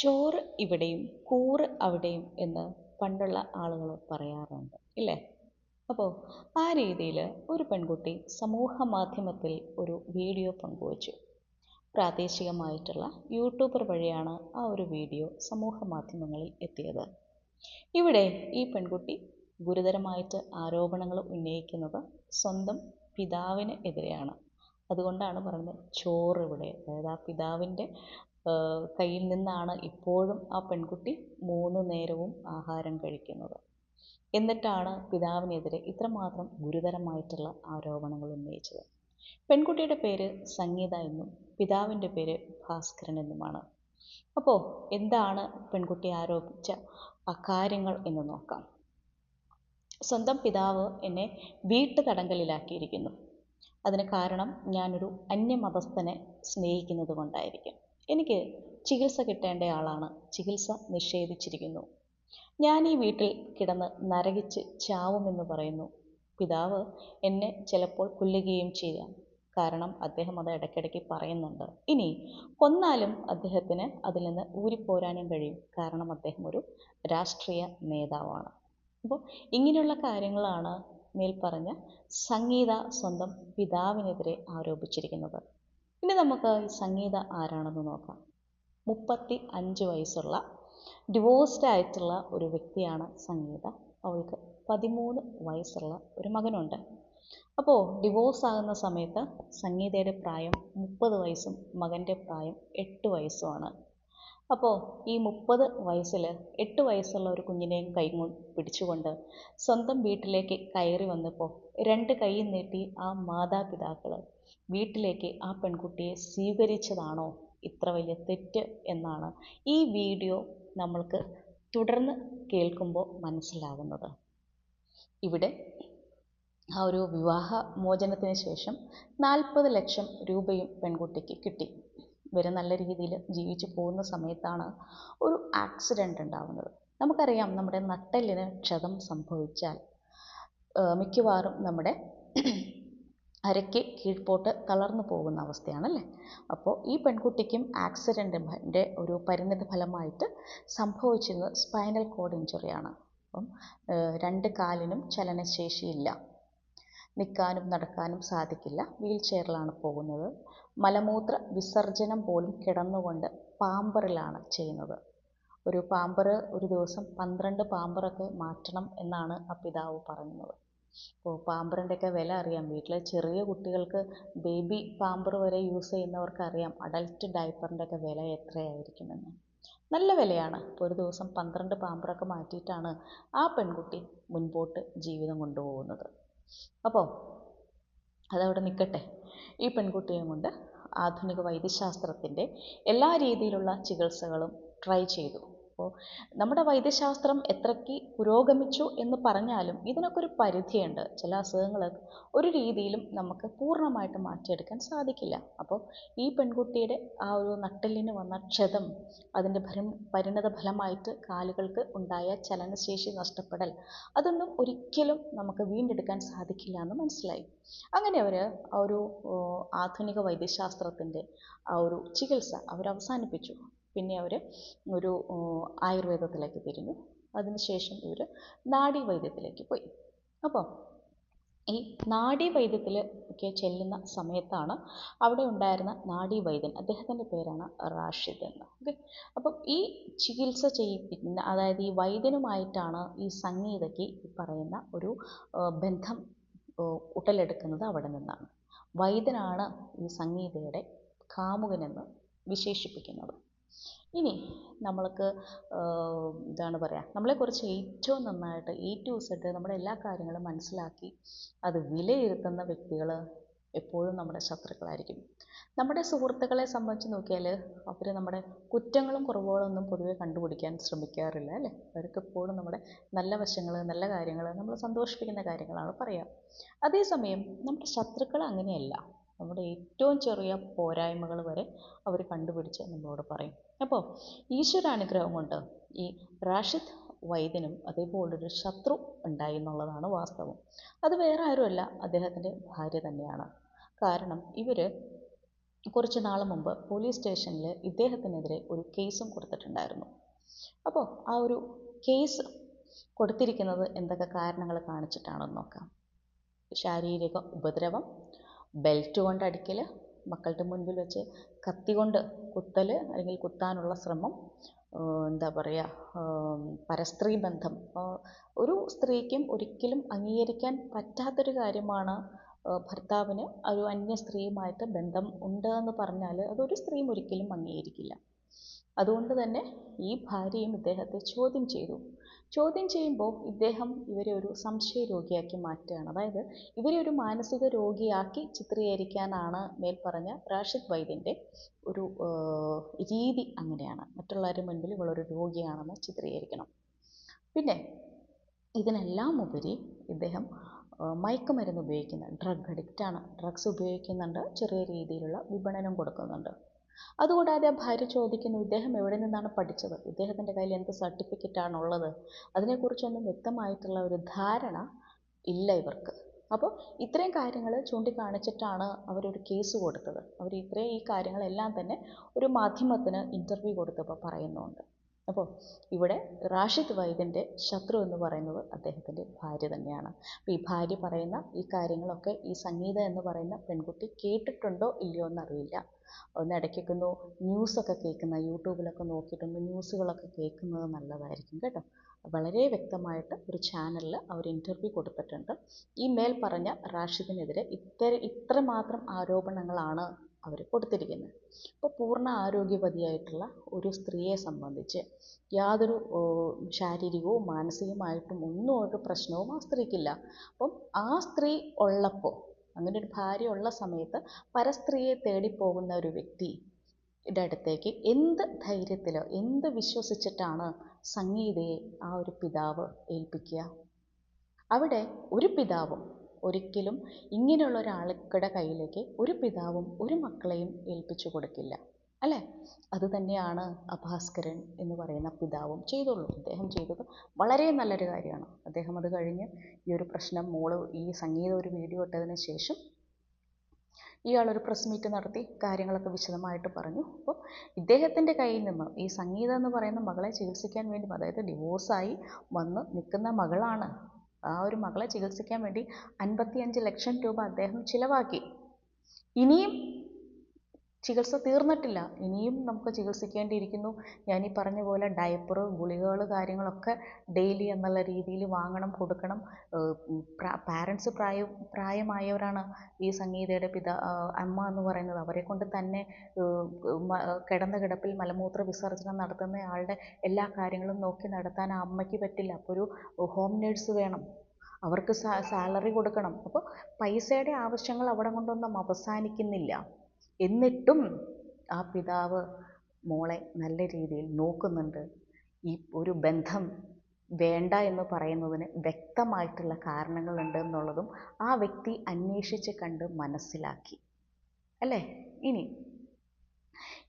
ചോറ് ഇവിടെയും കൂറ് അവിടെയും എന്ന് പണ്ടുള്ള ആളുകൾ പറയാറുണ്ട് ഇല്ലേ? അപ്പോൾ ആ രീതിയിൽ ഒരു പെൺകുട്ടി സമൂഹ മാധ്യമത്തിൽ ഒരു വീഡിയോ പങ്കുവച്ചു. പ്രാദേശികമായിട്ടുള്ള യൂട്യൂബർ വഴിയാണ് ആ ഒരു വീഡിയോ സമൂഹ മാധ്യമങ്ങളിൽ എത്തിയത്. ഇവിടെ ഈ പെൺകുട്ടി ഗുരുതരമായിട്ട് ആരോപണങ്ങൾ ഉന്നയിക്കുന്നത് സ്വന്തം പിതാവിന് എതിരെയാണ്. അതുകൊണ്ടാണ് പറയുന്നത് ചോറ് ഇവിടെ അതായത് ആ പിതാവിന്റെ കയ്യിൽ നിന്നാണ് ഇപ്പോഴും ആ പെൺകുട്ടി മൂന്ന് നേരവും ആഹാരം കഴിക്കുന്നത്. എന്നിട്ടാണ് പിതാവിനെതിരെ ഇത്രമാത്രം ഗുരുതരമായിട്ടുള്ള ആരോപണങ്ങൾ ഉന്നയിച്ചത്. പെൺകുട്ടിയുടെ പേര് സംഗീത എന്നും പിതാവിന്റെ പേര് ഭാസ്കരൻ എന്നുമാണ്. അപ്പോൾ എന്താണ് പെൺകുട്ടി ആരോപിച്ച ആ കാര്യങ്ങൾ എന്ന് നോക്കാം. സ്വന്തം പിതാവ് എന്നെ വീട്ടു തടങ്കലിലാക്കിയിരിക്കുന്നു അതിന് കാരണം ഞാനൊരു അന്യമതസ്ഥനെ സ്നേഹിക്കുന്നത് കൊണ്ടായിരിക്കും എനിക്ക് ചികിത്സ കിട്ടേണ്ടയാളാണ് ചികിത്സ നിഷേധിച്ചിരിക്കുന്നു. ഞാൻ ഈ വീട്ടിൽ കിടന്ന് നരകിച്ച് ചാവുമെന്ന് പറയുന്നു. പിതാവ് എന്നെ ചിലപ്പോൾ കൊല്ലുകയും ചെയ്യാം. കാരണം അദ്ദേഹം അത് ഇടയ്ക്കിടയ്ക്ക് പറയുന്നുണ്ട്. ഇനി കൊന്നാലും അദ്ദേഹത്തിന് അതിൽ നിന്ന് ഊരിപ്പോരാനും കഴിയും. കാരണം അദ്ദേഹം ഒരു രാഷ്ട്രീയ നേതാവാണ്. അപ്പോൾ ഇങ്ങനെയുള്ള കാര്യങ്ങളാണ് മേൽപ്പറഞ്ഞ സംഗീത സ്വന്തം പിതാവിനെതിരെ ആരോപിച്ചിരിക്കുന്നത്. ഇനി നമുക്ക് സംഗീത ആരാണെന്ന് നോക്കാം. മുപ്പത്തി അഞ്ച് വയസ്സുള്ള ഡിവോഴ്സ്ഡ് ആയിട്ടുള്ള ഒരു വ്യക്തിയാണ് സംഗീത. അവൾക്ക് പതിമൂന്ന് വയസ്സുള്ള ഒരു മകനുണ്ട്. അപ്പോൾ ഡിവോഴ്സ് ആകുന്ന സമയത്ത് സംഗീതയുടെ പ്രായം മുപ്പത് വയസ്സും മകന്റെ പ്രായം എട്ട് വയസ്സുമാണ്. അപ്പോൾ ഈ മുപ്പത് വയസ്സിൽ എട്ട് വയസ്സുള്ള ഒരു കുഞ്ഞിനെയും കൈ പിടിച്ചുകൊണ്ട് സ്വന്തം വീട്ടിലേക്ക് കയറി വന്നപ്പോൾ രണ്ട് കൈയും നീട്ടി ആ മാതാപിതാക്കൾ വീട്ടിലേക്ക് ആ പെൺകുട്ടിയെ സ്വീകരിച്ചതാണോ ഇത്ര വലിയ തെറ്റ് എന്നാണ് ഈ വീഡിയോ നമ്മൾക്ക് തുടർന്ന് കേൾക്കുമ്പോൾ മനസ്സിലാകുന്നത്. ഇവിടെ ആ ഒരു വിവാഹ മോചനത്തിന് ശേഷം നാൽപ്പത് ലക്ഷം രൂപയും പെൺകുട്ടിക്ക് കിട്ടി. ഇവർ നല്ല രീതിയിൽ ജീവിച്ചു പോകുന്ന സമയത്താണ് ഒരു ആക്സിഡന്റ് ഉണ്ടാവുന്നത്. നമുക്കറിയാം നമ്മുടെ നട്ടെല്ലിന് ക്ഷതം സംഭവിച്ചാൽ മിക്കവാറും നമ്മുടെ അരയ്ക്ക് കീഴ്പോട്ട് തളർന്നു പോകുന്ന അവസ്ഥയാണല്ലേ? അപ്പോൾ ഈ പെൺകുട്ടിക്കും ആക്സിഡന്റിന്റെ ഒരു പരിണിത ഫലമായിട്ട് സംഭവിച്ചിരുന്നത് സ്പൈനൽ കോഡ് ഇഞ്ചുറിയാണ് അപ്പം രണ്ട് കാലിനും ചലനശേഷിയില്ല. നിൽക്കാനും നടക്കാനും സാധിക്കില്ല. വീൽ ചെയറിലാണ് പോകുന്നത്. മലമൂത്ര വിസർജനം പോലും കിടന്നുകൊണ്ട് പാമ്പറിലാണ് ചെയ്യുന്നത്. ഒരു പാമ്പർ ഒരു ദിവസം പന്ത്രണ്ട് പാമ്പറൊക്കെ മാറ്റണം എന്നാണ് ആ പിതാവ് പറയുന്നത്. അപ്പോൾ പാമ്പറിന്റെയൊക്കെ വില അറിയാം. വീട്ടിലെ ചെറിയ കുട്ടികൾക്ക് ബേബി പാമ്പർ വരെ യൂസ് ചെയ്യുന്നവർക്ക് അറിയാം അഡൽട്ട് ഡയപ്പറിന്റെയൊക്കെ വില എത്രയായിരിക്കുമെന്ന്. നല്ല വിലയാണ്. ഇപ്പോൾ ഒരു ദിവസം പന്ത്രണ്ട് പാമ്പറൊക്കെ മാറ്റിയിട്ടാണ് ആ പെൺകുട്ടി മുൻപോട്ട് ജീവിതം കൊണ്ടുപോകുന്നത്. അപ്പോൾ അതവിടെ നിൽക്കട്ടെ. ഈ പെൺകുട്ടിയെയും കൊണ്ട് ആധുനിക വൈദ്യശാസ്ത്രത്തിന്റെ എല്ലാ രീതിയിലുള്ള ചികിത്സകളും ട്രൈ ചെയ്തു. അപ്പോൾ നമ്മുടെ വൈദ്യശാസ്ത്രം എത്രയ്ക്ക് പുരോഗമിച്ചു എന്ന് പറഞ്ഞാലും ഇതിനൊക്കെ ഒരു പരിധിയുണ്ട്. ചില അസുഖങ്ങൾ ഒരു രീതിയിലും നമുക്ക് പൂർണമായിട്ട് മാറ്റിയെടുക്കാൻ സാധിക്കില്ല. അപ്പോൾ ഈ പെൺകുട്ടിയുടെ ആ ഒരു നട്ടെല്ലിന് വന്ന ക്ഷതം അതിന്റെ ഫലം പരിണത ഫലമായിട്ട് കാലുകൾക്ക് ഉണ്ടായ ചലനശേഷി നഷ്ടപ്പെടൽ അതൊന്നും ഒരിക്കലും നമുക്ക് വീണ്ടെടുക്കാൻ സാധിക്കില്ല എന്ന് മനസ്സിലായി. അങ്ങനെ അവർ ആ ഒരു ആധുനിക വൈദ്യശാസ്ത്രത്തിന്റെ ആ ഒരു ചികിത്സ അവർ അവസാനിപ്പിച്ചു. പിന്നെ അവർ ഒരു ആയുർവേദത്തിലേക്ക് തിരിഞ്ഞു. അതിനുശേഷം ഇവർ നാഡീവൈദ്യത്തിലേക്ക് പോയി. അപ്പോൾ ഈ നാഡീവൈദ്യത്തിൽ ഒക്കെ ചെല്ലുന്ന സമയത്താണ് അവിടെ ഉണ്ടായിരുന്ന നാഡീവൈദ്യൻ. അദ്ദേഹത്തിന്റെ പേരാണ് റാഷിദ് എന്ന്. ഓക്കെ? അപ്പം ഈ ചികിത്സ ചെയ്യിപ്പിക്കുന്ന അതായത് ഈ വൈദ്യനുമായിട്ടാണ് ഈ സംഗീതയ്ക്ക് ഈ പറയുന്ന ഒരു ബന്ധം ഉടലെടുക്കുന്നത് അവിടെ നിന്നാണ്. വൈദ്യനാണ് ഈ സംഗീതയുടെ കാമുകനെന്ന് വിശേഷിപ്പിക്കുന്നത്. ഇനി നമ്മൾക്ക് ഇതാണ് പറയുക നമ്മളെക്കുറിച്ച് ഏറ്റവും നന്നായിട്ട് എ ടു സെഡ് നമ്മുടെ എല്ലാ കാര്യങ്ങളും മനസ്സിലാക്കി അത് വിലയിരുത്തുന്ന വ്യക്തികൾ എപ്പോഴും നമ്മുടെ ശത്രുക്കളായിരിക്കും. നമ്മുടെ സുഹൃത്തുക്കളെ സംബന്ധിച്ച് നോക്കിയാൽ അവർ നമ്മുടെ കുറ്റങ്ങളും കുറവുകളൊന്നും പൊതുവെ കണ്ടുപിടിക്കാൻ ശ്രമിക്കാറില്ല അല്ലേ? അവർക്ക് എപ്പോഴും നമ്മുടെ നല്ല വശങ്ങൾ നല്ല കാര്യങ്ങൾ നമ്മൾ സന്തോഷിപ്പിക്കുന്ന കാര്യങ്ങളാണ് പറയുക അതേസമയം നമ്മുടെ ശത്രുക്കൾ അങ്ങനെയല്ല. നമ്മുടെ ഏറ്റവും ചെറിയ പോരായ്മകൾ വരെ അവർ കണ്ടുപിടിച്ച് നമ്മളോട് പറയും. അപ്പോൾ ഈശ്വരാനുഗ്രഹം കൊണ്ട് ഈ റാഷിദ് വൈദ്യനും അതേപോലൊരു ശത്രു ഉണ്ടായി എന്നുള്ളതാണ് വാസ്തവം. അത് വേറെ ആരുമല്ല അദ്ദേഹത്തിന്റെ ഭാര്യ തന്നെയാണ്. കാരണം ഇവർ കുറച്ച് നാൾ മുമ്പ് പോലീസ് സ്റ്റേഷനിൽ ഇദ്ദേഹത്തിനെതിരെ ഒരു കേസും കൊടുത്തിട്ടുണ്ടായിരുന്നു. അപ്പോൾ ആ ഒരു കേസ് കൊടുത്തിരിക്കുന്നത് എന്തൊക്കെ കാരണങ്ങൾ കാണിച്ചിട്ടാണെന്ന് നോക്കാം. ശാരീരിക ഉപദ്രവം ബെൽറ്റ് കൊണ്ട് അടിക്കൽ മക്കളുടെ മുൻപിൽ വെച്ച് കത്തി കൊണ്ട് കുത്തൽ അല്ലെങ്കിൽ കുത്താനുള്ള ശ്രമം എന്താ പറയുക പരസ്ത്രീ ബന്ധം. ഒരു സ്ത്രീക്കും ഒരിക്കലും അംഗീകരിക്കാൻ പറ്റാത്തൊരു കാര്യമാണ് ഭർത്താവിന് ഒരു അന്യ സ്ത്രീയുമായിട്ട് ബന്ധം ഉണ്ട് എന്ന് പറഞ്ഞാൽ അതൊരു സ്ത്രീയും ഒരിക്കലും അംഗീകരിക്കില്ല. അതുകൊണ്ട് തന്നെ ഈ ഭാര്യയും ഇദ്ദേഹത്തെ ചോദ്യം ചെയ്തു. ചോദ്യം ചെയ്യുമ്പോൾ ഇദ്ദേഹം ഇവരെ ഒരു സംശയ രോഗിയാക്കി മാറ്റുകയാണ്. അതായത് ഇവരെ ഒരു മാനസിക രോഗിയാക്കി ചിത്രീകരിക്കാനാണ് മേൽപ്പറഞ്ഞ റാഷിദ് വൈദ്യന്റെ ഒരു രീതി അങ്ങനെയാണ്. മറ്റുള്ളവരുടെ മുൻപിൽ ഇവളൊരു രോഗിയാണെന്ന് ചിത്രീകരിക്കണം. പിന്നെ ഇതിനെല്ലാം ഉപരി ഇദ്ദേഹം മയക്കുമരുന്ന് ഉപയോഗിക്കുന്ന ഡ്രഗ് അഡിക്റ്റാണ്. ഡ്രഗ്സ് ഉപയോഗിക്കുന്നുണ്ട് ചെറിയ രീതിയിലുള്ള വിപണനം കൊടുക്കുന്നുണ്ട്. അതുകൂടാതെ ഭാര്യ ചോദിക്കുന്നു ഇദ്ദേഹം എവിടെ നിന്നാണ് പഠിച്ചത്? ഇദ്ദേഹത്തിന്റെ കയ്യിൽ എന്ത് സർട്ടിഫിക്കറ്റാണ് ഉള്ളത്? അതിനെക്കുറിച്ചൊന്നും വ്യക്തമായിട്ടുള്ള ഒരു ധാരണ ഇല്ല ഇവർക്ക്. അപ്പോൾ ഇത്രയും കാര്യങ്ങൾ ചൂണ്ടിക്കാണിച്ചിട്ടാണ് അവരൊരു കേസ് കൊടുത്തത്. അവർ ഇത്രയും ഈ കാര്യങ്ങളെല്ലാം തന്നെ ഒരു മാധ്യമത്തിന് ഇന്റർവ്യൂ കൊടുത്തപ്പോൾ പറയുന്നുണ്ട്. അപ്പോൾ ഇവിടെ റാഷിദ് വൈദ്യന്റെ ശത്രു എന്ന് പറയുന്നത് അദ്ദേഹത്തിന്റെ ഭാര്യ തന്നെയാണ്. അപ്പോൾ ഈ ഭാര്യ പറയുന്ന ഈ കാര്യങ്ങളൊക്കെ ഈ സംഗീത എന്ന് പറയുന്ന പെൺകുട്ടി കേട്ടിട്ടുണ്ടോ ഇല്ലയോ എന്നറിയില്ല. ഒന്ന് ഇടയ്ക്കൊക്കെ ന്യൂസൊക്കെ കേൾക്കുന്ന യൂട്യൂബിലൊക്കെ നോക്കിയിട്ടൊന്ന് ന്യൂസുകളൊക്കെ കേൾക്കുന്നത് നല്ലതായിരിക്കും കേട്ടോ. വളരെ വ്യക്തമായിട്ട് ഒരു ചാനലിൽ അവർ ഇന്റർവ്യൂ കൊടുത്തിട്ടുണ്ട്. ഈ മേൽ പറഞ്ഞ റാഷിദിനെതിരെ ഇത്ര ഇത്രമാത്രം ആരോപണങ്ങളാണ് അവർ കൊടുത്തിരിക്കുന്നത് അപ്പോൾ പൂർണ ആരോഗ്യവതിയായിട്ടുള്ള ഒരു സ്ത്രീയെ സംബന്ധിച്ച് യാതൊരു ശാരീരികവും മാനസികമായിട്ടും ഒന്നും ഒരു പ്രശ്നവും ആ സ്ത്രീക്കില്ല. അപ്പം ആ സ്ത്രീ ഉള്ളപ്പോൾ അങ്ങനെ ഒരു ഭാര്യ ഉള്ള സമയത്ത് പരസ്ത്രീയെ തേടി പോകുന്ന ഒരു വ്യക്തി യുടെ അടുത്തേക്ക് എന്ത് ധൈര്യത്തിലോ എന്ത് വിശ്വസിച്ചിട്ടാണ് സംഗീതയെ ആ ഒരു പിതാവ് ഏൽപ്പിക്കുക? അവിടെ ഒരു പിതാവും ഒരിക്കലും ഇങ്ങനെയുള്ള ഒരാൾക്കടെ കയ്യിലേക്ക് ഒരു പിതാവും ഒരു മക്കളെയും ഏൽപ്പിച്ചു കൊടുക്കില്ല. അല്ലേ? അത് തന്നെയാണ് അഭാസ്കരൻ എന്ന് പറയുന്ന പിതാവും ചെയ്തുള്ളൂ. അദ്ദേഹം ചെയ്തത് വളരെ നല്ലൊരു കാര്യമാണ്. അദ്ദേഹം അത് കഴിഞ്ഞ് ഈ ഒരു പ്രശ്നം മോൾ ഈ സംഗീതം ഒരു വീഡിയോ ഇട്ടതിന് ശേഷം ഇയാളൊരു പ്രസ് മീറ്റ് നടത്തി കാര്യങ്ങളൊക്കെ വിശദമായിട്ട് പറഞ്ഞു. അപ്പോൾ ഇദ്ദേഹത്തിന്റെ കയ്യിൽ നിന്ന് ഈ സംഗീത എന്ന് പറയുന്ന മകളെ ചികിത്സിക്കാൻ വേണ്ടി അതായത് ഡിവോഴ്സായി വന്ന് നിൽക്കുന്ന മകളാണ് ആ ഒരു മകളെ ചികിത്സിക്കാൻ വേണ്ടി അൻപത്തിയഞ്ച് ലക്ഷം രൂപ അദ്ദേഹം ചിലവാക്കി. ഇനിയും ചികിത്സ തീർന്നിട്ടില്ല. ഇനിയും നമുക്ക് ചികിത്സിക്കേണ്ടിയിരിക്കുന്നു. ഈ പറഞ്ഞ പോലെ ഡയപ്പർ ഗുളികകൾ കാര്യങ്ങളൊക്കെ ഡെയിലി എന്നുള്ള രീതിയിൽ വാങ്ങണം കൊടുക്കണം. പാരൻസ് പ്രായം പ്രായമായവരാണ് ഈ സംഗീതയുടെ പിതാ അമ്മ എന്ന് പറയുന്നത്. അവരെ കൊണ്ട് തന്നെ കിടന്ന കിടപ്പിൽ മലമൂത്ര വിസർജനം നടത്തുന്ന ആളുടെ എല്ലാ കാര്യങ്ങളും നോക്കി നടത്താൻ ആ അമ്മയ്ക്ക് പറ്റില്ല. അപ്പോൾ ഒരു ഹോം നേഴ്സ് വേണം. അവർക്ക് സാലറി കൊടുക്കണം. അപ്പോൾ പൈസയുടെ ആവശ്യങ്ങൾ അവിടെ കൊണ്ടൊന്നും അവസാനിക്കുന്നില്ല. എന്നിട്ടും ആ പിതാവ് മോളെ നല്ല രീതിയിൽ നോക്കുന്നുണ്ട്. ഈ ഒരു ബന്ധം വേണ്ട എന്ന് പറയുന്നതിന് വ്യക്തമായിട്ടുള്ള കാരണങ്ങളുണ്ട് എന്നുള്ളതും ആ വ്യക്തി അന്വേഷിച്ച് കണ്ട് മനസ്സിലാക്കി. അല്ലേ? ഇനി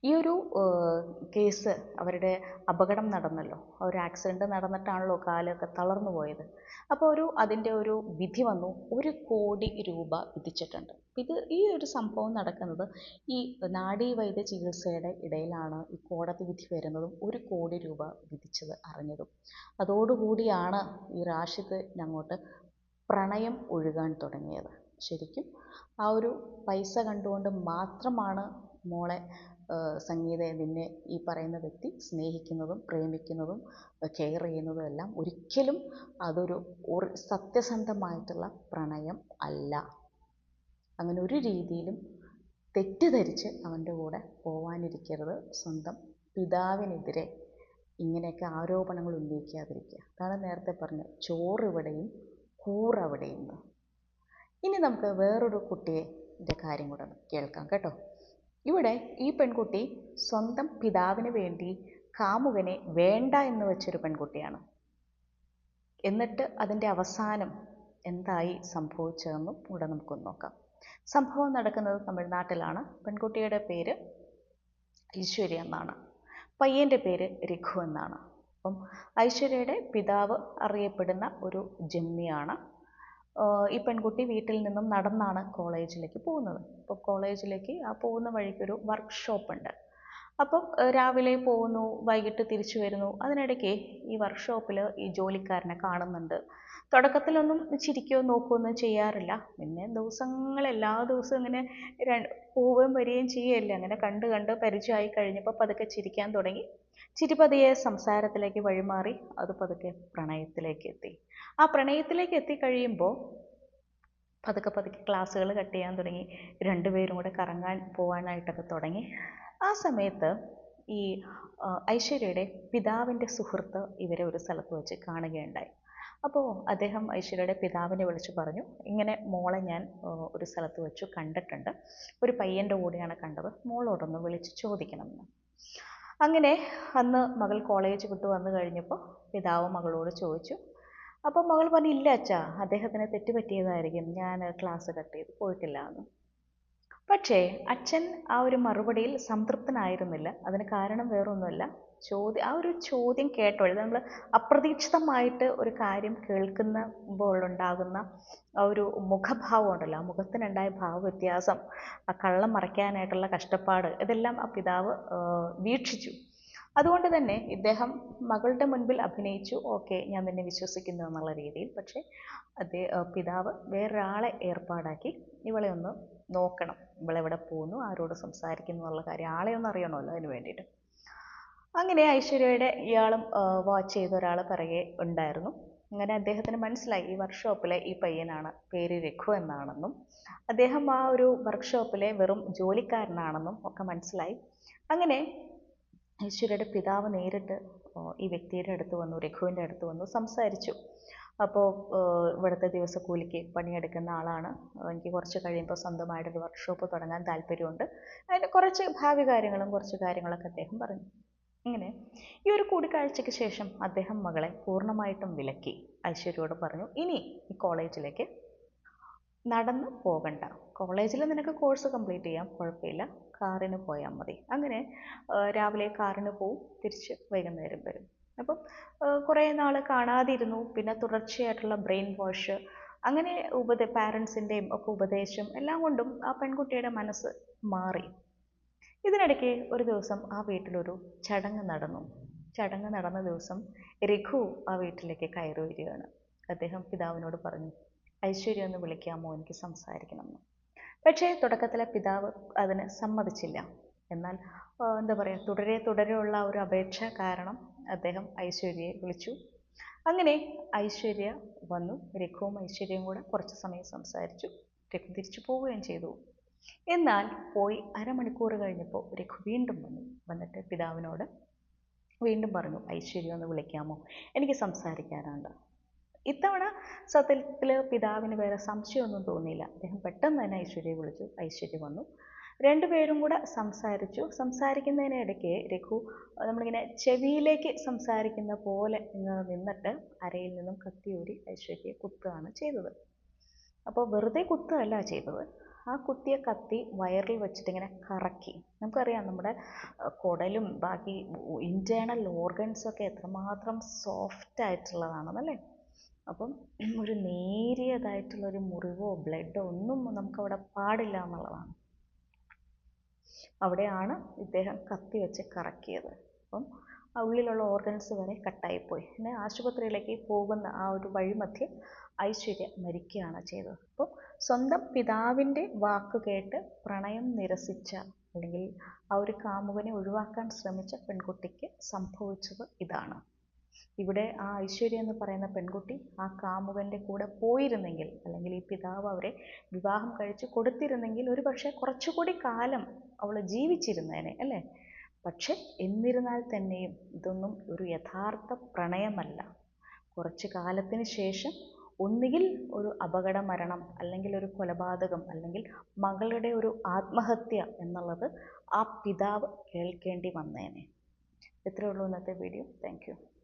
ഈ ഒരു കേസ് അവരുടെ അപകടം നടന്നല്ലോ. ഒരു ആക്സിഡന്റ് നടന്നിട്ടാണല്ലോ കാലൊക്കെ തളർന്നു പോയത്. അപ്പോൾ ഒരു അതിന്റെ ഒരു വിധി വന്നു. ഒരു കോടി രൂപ വിധിച്ചിട്ടുണ്ട്. ഇത് ഈ ഒരു സംഭവം നടക്കുന്നത് ഈ നാഡീവൈദ്യ ചികിത്സയുടെ ഇടയിലാണ് ഈ കോടതി വിധി വരുന്നതും ഒരു കോടി രൂപ വിധിച്ചത് അറിഞ്ഞതും. അതോടുകൂടിയാണ് ഈ റാഷിദ് അങ്ങോട്ട് പ്രണയം ഒഴുകാൻ തുടങ്ങിയത്. ശരിക്കും ആ ഒരു പൈസ കണ്ടുകൊണ്ട് മാത്രമാണ് മോളെ സംഗീത നിന്നെ ഈ പറയുന്ന വ്യക്തി സ്നേഹിക്കുന്നതും പ്രേമിക്കുന്നതും കെയർ ചെയ്യുന്നതും എല്ലാം ഒരിക്കലും അതൊരു സത്യസന്ധമായിട്ടുള്ള പ്രണയം അല്ല. അങ്ങനെ ഒരു രീതിയിലും തെറ്റിദ്ധരിച്ച് അവന്റെ കൂടെ പോവാനിരിക്കരുത്. സ്വന്തം പിതാവിനെതിരെ ഇങ്ങനെയൊക്കെ ആരോപണങ്ങൾ ഉന്നയിക്കാതിരിക്കുക. അതാണ് നേരത്തെ പറഞ്ഞത് ചോറിവിടെയും കൂറവിടെയും. ഇനി നമുക്ക് വേറൊരു കുട്ടിയുടെ കാര്യം കൂടെ കേൾക്കാം കേട്ടോ. ഇവിടെ ഈ പെൺകുട്ടി സ്വന്തം പിതാവിന് വേണ്ടി കാമുകനെ വേണ്ട എന്ന് വെച്ചൊരു പെൺകുട്ടിയാണ്. എന്നിട്ട് അതിന്റെ അവസാനം എന്തായി സംഭവിച്ചതെന്നും ഇവിടെ നമുക്കൊന്ന് നോക്കാം. സംഭവം നടക്കുന്നത് തമിഴ്നാട്ടിലാണ്. പെൺകുട്ടിയുടെ പേര് ഐശ്വര്യ എന്നാണ്. പയ്യന്റെ പേര് രഘു എന്നാണ്. അപ്പം ഐശ്വര്യയുടെ പിതാവ് അറിയപ്പെടുന്ന ഒരു ജന്മിയാണ് ഈ പെൺകുട്ടി വീട്ടിൽ നിന്നും നടന്നാണ് കോളേജിലേക്ക് പോകുന്നത്. അപ്പോൾ കോളേജിലേക്ക് ആ പോകുന്ന വഴിക്കൊരു വർക്ക്ഷോപ്പ് ഉണ്ട് അപ്പം രാവിലെ പോകുന്നു വൈകിട്ട് തിരിച്ചു വരുന്നു. അതിനിടയ്ക്ക് ഈ വർക്ക്ഷോപ്പിൽ ഈ ജോലിക്കാരനെ കാണുന്നുണ്ട്. തുടക്കത്തിലൊന്നും ചിരിക്കുകയോ നോക്കുകയോ ഒന്നും ചെയ്യാറില്ല. പിന്നെ ദിവസങ്ങൾ എല്ലാ ദിവസവും ഇങ്ങനെ പോവുകയും വരികയും ചെയ്യുകയല്ലേ. അങ്ങനെ കണ്ട് കണ്ട് പരിചയമായി കഴിഞ്ഞപ്പോൾ പതുക്കെ ചിരിക്കാൻ തുടങ്ങി. ചിരി പതിയെ സംസാരത്തിലേക്ക് വഴിമാറി. അത് പതുക്കെ പ്രണയത്തിലേക്ക് എത്തി. ആ പ്രണയത്തിലേക്ക് എത്തിക്കഴിയുമ്പോൾ പതുക്കെ പതുക്കെ ക്ലാസ്സുകൾ കട്ട് ചെയ്യാൻ തുടങ്ങി. രണ്ടുപേരും കൂടെ കറങ്ങാൻ പോകാനായിട്ടൊക്കെ തുടങ്ങി. ആ സമയത്ത് ഈ ഐശ്വര്യയുടെ പിതാവിന്റെ സുഹൃത്ത് ഇവരെ ഒരു സ്ഥലത്ത് വെച്ച് കാണുകയുണ്ടായി. അപ്പോൾ അദ്ദേഹം ഐശ്വര്യയുടെ പിതാവിനെ വിളിച്ചു പറഞ്ഞു ഇങ്ങനെ മോളെ ഞാൻ ഒരു സ്ഥലത്ത് വെച്ചു കണ്ടിട്ടുണ്ട്. ഒരു പയ്യന്റെ കൂടെയാണ് കണ്ടത്. മോളോടൊന്ന് വിളിച്ച് ചോദിക്കണമെന്ന്. അങ്ങനെ അന്ന് മകൾ കോളേജ് വിട്ട് വന്നു കഴിഞ്ഞപ്പോൾ പിതാവ് മകളോട് ചോദിച്ചു അപ്പോൾ മകൾ പറഞ്ഞു ഇല്ല അച്ഛാ അദ്ദേഹത്തിന് തെറ്റുപറ്റിയതായിരിക്കും. ഞാൻ ക്ലാസ് കട്ട് ചെയ്ത് പോയിട്ടില്ല എന്ന് പക്ഷേ അച്ഛൻ ആ ഒരു മറുപടിയിൽ സംതൃപ്തനായിരുന്നില്ല. അതിന് കാരണം വേറൊന്നുമല്ല. ചോദ്യം ആ ഒരു ചോദ്യം കേട്ടോളൂ. നമ്മൾ അപ്രതീക്ഷിതമായിട്ട് ഒരു കാര്യം കേൾക്കുന്ന ഉണ്ടാകുന്ന ആ ഒരു മുഖഭാവം ഉണ്ടല്ലോ. ആ മുഖത്തിനുണ്ടായ ഭാവവ്യത്യാസം ആ കള്ളം മറയ്ക്കാനായിട്ടുള്ള കഷ്ടപ്പാട് ഇതെല്ലാം ആ പിതാവ് വീക്ഷിച്ചു. അതുകൊണ്ട് തന്നെ ഇദ്ദേഹം മകളുടെ മുൻപിൽ അഭിനയിച്ചു. ഓക്കെ ഞാൻ നിന്നെ വിശ്വസിക്കുന്നു എന്നുള്ള രീതിയിൽ. പക്ഷേ അതേ പിതാവ് വേറൊരാളെ ഏർപ്പാടാക്കി ഇവളെ ഒന്ന് നോക്കണം. ഇവളെവിടെ പോകുന്നു? ആരോട് സംസാരിക്കുന്നു? എന്നുള്ള കാര്യം ആളെ ഒന്ന് അറിയണമല്ലോ അതിന് വേണ്ടിയിട്ട്. അങ്ങനെ ഐശ്വര്യയുടെ ഇയാളും വാച്ച് ചെയ്ത ഒരാൾ പറയുകയെ ഉണ്ടായിരുന്നു. അങ്ങനെ അദ്ദേഹത്തിന് മനസ്സിലായി ഈ വർക്ക്ഷോപ്പിലെ ഈ പയ്യനാണ് പേര് രഘു എന്നാണെന്നും. അദ്ദേഹം ആ ഒരു വർക്ക്ഷോപ്പിലെ വെറും ജോലിക്കാരനാണെന്നും ഒക്കെ മനസ്സിലായി. അങ്ങനെ ഐശ്വര്യയുടെ പിതാവ് നേരിട്ട് ഈ വ്യക്തിയുടെ അടുത്ത് വന്നു രഘുവിന്റെ അടുത്ത് വന്നു സംസാരിച്ചു. അപ്പോൾ ഇവിടുത്തെ ദിവസക്കൂലിക്ക് പണിയെടുക്കുന്ന ആളാണ്. എനിക്ക് കുറച്ച് കഴിയുമ്പോൾ സ്വന്തമായിട്ടൊരു വർക്ക്ഷോപ്പ് തുടങ്ങാൻ താല്പര്യമുണ്ട്. അതിന് കുറച്ച് ഭാവി കാര്യങ്ങളും കുറച്ച് കാര്യങ്ങളൊക്കെ അദ്ദേഹം പറഞ്ഞു. ഇങ്ങനെ. ഈ ഒരു കൂടിക്കാഴ്ചയ്ക്ക് ശേഷം അദ്ദേഹം മകളെ പൂർണമായിട്ടും വിലക്കി. ഐശ്വര്യയോട് പറഞ്ഞു ഇനി ഈ കോളേജിലേക്ക് നടന്ന് പോകണ്ട. കോളേജിൽ നിനക്ക് കോഴ്സ് കംപ്ലീറ്റ് ചെയ്യാം കുഴപ്പമില്ല. കാറിന് പോയാൽ മതി. അങ്ങനെ രാവിലെ കാറിന് പോവും തിരിച്ച് വൈകുന്നേരം വരും. അപ്പം കുറേ നാൾ കാണാതിരുന്നു. പിന്നെ തുടർച്ചയായിട്ടുള്ള ബ്രെയിൻ വാഷ് അങ്ങനെ ഉപദ പാരൻസിന്റെയും ഒക്കെ ഉപദേശം എല്ലാം കൊണ്ടും ആ പെൺകുട്ടിയുടെ മനസ്സ് മാറി. ഇതിനിടയ്ക്ക് ഒരു ദിവസം ആ വീട്ടിലൊരു ചടങ്ങ് നടന്നു. ചടങ്ങ് നടന്ന ദിവസം രഘു ആ വീട്ടിലേക്ക് കയറി വരികയാണ്. അദ്ദേഹം പിതാവിനോട് പറഞ്ഞു ഐശ്വര്യ ഒന്ന് വിളിക്കാമോ? എനിക്ക് സംസാരിക്കണമെന്ന്. പക്ഷേ തുടക്കത്തിലെ പിതാവ് അതിന് സമ്മതിച്ചില്ല. എന്നാൽ എന്താ പറയുക തുടരെ തുടരെയുള്ള ഒരു അപേക്ഷ കാരണം അദ്ദേഹം ഐശ്വര്യയെ വിളിച്ചു. അങ്ങനെ ഐശ്വര്യ വന്നു. രഘുവും ഐശ്വര്യയും കൂടെ കുറച്ച് സമയം സംസാരിച്ചു. രഘു തിരിച്ചു പോവുകയും ചെയ്തു. എന്നാൽ പോയി അരമണിക്കൂർ കഴിഞ്ഞപ്പോൾ രഘു വീണ്ടും വന്നു. വന്നിട്ട് പിതാവിനോട് വീണ്ടും പറഞ്ഞു ഐശ്വര്യ ഒന്ന് വിളിക്കാമോ? എനിക്ക് സംസാരിക്കാനുണ്ട്. ഇത്തവണ സത്യത്തിൽ പിതാവിന് വേറെ സംശയമൊന്നും തോന്നിയില്ല. അദ്ദേഹം പെട്ടെന്ന് തന്നെ ഐശ്വര്യയെ വിളിച്ചു. ഐശ്വര്യ വന്നു. രണ്ടുപേരും കൂടെ സംസാരിച്ചു. സംസാരിക്കുന്നതിനിടയ്ക്ക് രഘു നമ്മളിങ്ങനെ ചെവിയിലേക്ക് സംസാരിക്കുന്ന പോലെ ഇങ്ങനെ നിന്നിട്ട് അരയിൽ നിന്നും കത്തിയൂരി ഐശ്വര്യയെ കുത്തുകയാണ് ചെയ്തത്. അപ്പോൾ വെറുതെ കുത്തുകയല്ല ചെയ്തത്. ആ കുത്തിയ കത്തി വയറിൽ വെച്ചിട്ട് ഇങ്ങനെ കറക്കി. നമുക്കറിയാം നമ്മുടെ കുടലും ബാക്കി ഇന്റേണൽ ഓർഗൻസൊക്കെ എത്രമാത്രം സോഫ്റ്റ് ആയിട്ടുള്ളതാണെന്നല്ലേ? അപ്പം ഒരു നേരിയതായിട്ടുള്ള ഒരു മുറിവോ ബ്ലഡോ ഒന്നും നമുക്കവിടെ പാടില്ല എന്നുള്ളതാണ്. അവിടെയാണ് ഇദ്ദേഹം കത്തി വെച്ച് കറക്കിയത്. അപ്പം ഉള്ളിലുള്ള ഓർഗൻസ് വരെ കട്ടായിപ്പോയി. പിന്നെ ആശുപത്രിയിലേക്ക് പോകുന്ന ആ ഒരു വഴിമധ്യേ ഐശ്വര്യ മരിക്കുകയാണ് ചെയ്തത്. അപ്പോൾ സ്വന്തം പിതാവിന്റെ വാക്ക് കേട്ട് പ്രണയം നിരസിച്ച അല്ലെങ്കിൽ ആ ഒരു കാമുകനെ ഒഴിവാക്കാൻ ശ്രമിച്ച പെൺകുട്ടിക്ക് സംഭവിച്ചത് ഇതാണ്. ഇവിടെ ആ ഐശ്വര്യ എന്ന് പറയുന്ന പെൺകുട്ടി ആ കാമുകന്റെ കൂടെ പോയിരുന്നെങ്കിൽ അല്ലെങ്കിൽ ഈ പിതാവ് അവരെ വിവാഹം കഴിച്ച് കൊടുത്തിരുന്നെങ്കിൽ ഒരു പക്ഷേ കുറച്ചുകൂടി കാലം അവൾ ജീവിച്ചിരുന്നേനെ അല്ലേ? പക്ഷെ എന്നിരുന്നാൽ തന്നെയും ഇതൊന്നും ഒരു യഥാർത്ഥ പ്രണയമല്ല. കുറച്ച് കാലത്തിന് ശേഷം ഒന്നുകിൽ ഒരു അപകട മരണം അല്ലെങ്കിൽ ഒരു കൊലപാതകം അല്ലെങ്കിൽ മകളുടെ ഒരു ആത്മഹത്യ എന്നുള്ളത് ആ പിതാവ് കേൾക്കേണ്ടി വന്നേനെ. ഇത്രയേ ഉള്ളൂ ഇന്നത്തെ വീഡിയോ താങ്ക്